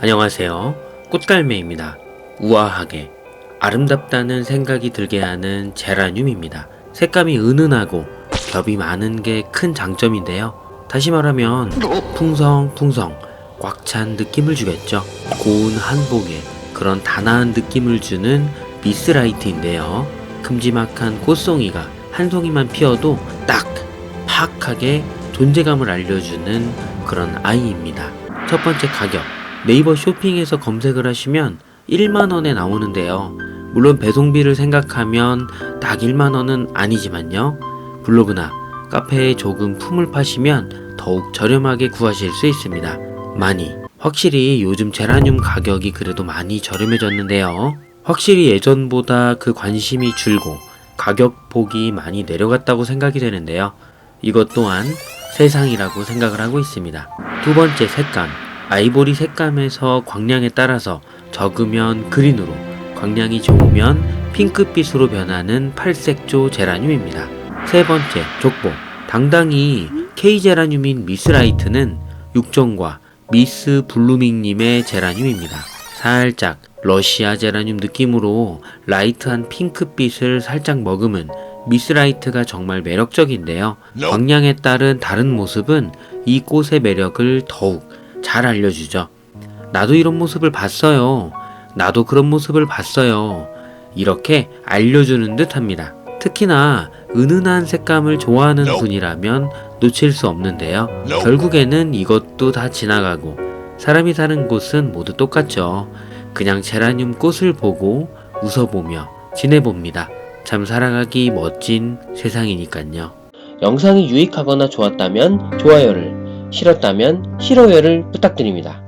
안녕하세요. 꽃갈매입니다. 우아하게 아름답다는 생각이 들게 하는 제라늄입니다. 색감이 은은하고 겹이 많은 게 큰 장점인데요. 다시 말하면 풍성풍성 꽉 찬 느낌을 주겠죠. 고운 한복에 그런 단아한 느낌을 주는 미스라이트인데요. 큼지막한 꽃송이가 한 송이만 피어도 딱 파악하게 존재감을 알려주는 그런 아이입니다. 첫 번째 가격. 네이버 쇼핑에서 검색을 하시면 1만원에 나오는데요. 물론 배송비를 생각하면 딱 1만원은 아니지만요. 블로그나 카페에 조금 품을 파시면 더욱 저렴하게 구하실 수 있습니다. 많이. 확실히 요즘 제라늄 가격이 그래도 많이 저렴해졌는데요. 확실히 예전보다 그 관심이 줄고 가격 폭이 많이 내려갔다고 생각이 되는데요. 이것 또한 세상이라고 생각을 하고 있습니다. 두 번째 색감. 아이보리 색감에서 광량에 따라서 적으면 그린으로, 광량이 좋으면 핑크빛으로 변하는 팔색조 제라늄입니다. 세 번째, 족보. 당당히 K 제라늄인 미스라이트는 육종과 미스 블루밍님의 제라늄입니다. 살짝 러시아 제라늄 느낌으로 라이트한 핑크빛을 살짝 머금은 미스라이트가 정말 매력적인데요. 광량에 따른 다른 모습은 이 꽃의 매력을 더욱 잘 알려주죠. 나도 이런 모습을 봤어요. 나도 그런 모습을 봤어요. 이렇게 알려주는 듯 합니다. 특히나 은은한 색감을 좋아하는 분이라면 놓칠 수 없는데요. 결국에는 이것도 다 지나가고 사람이 사는 곳은 모두 똑같죠. 그냥 제라늄 꽃을 보고 웃어보며 지내봅니다. 참 살아가기 멋진 세상이니깐요. 영상이 유익하거나 좋았다면 좋아요를, 싫었다면 싫어요를 부탁드립니다.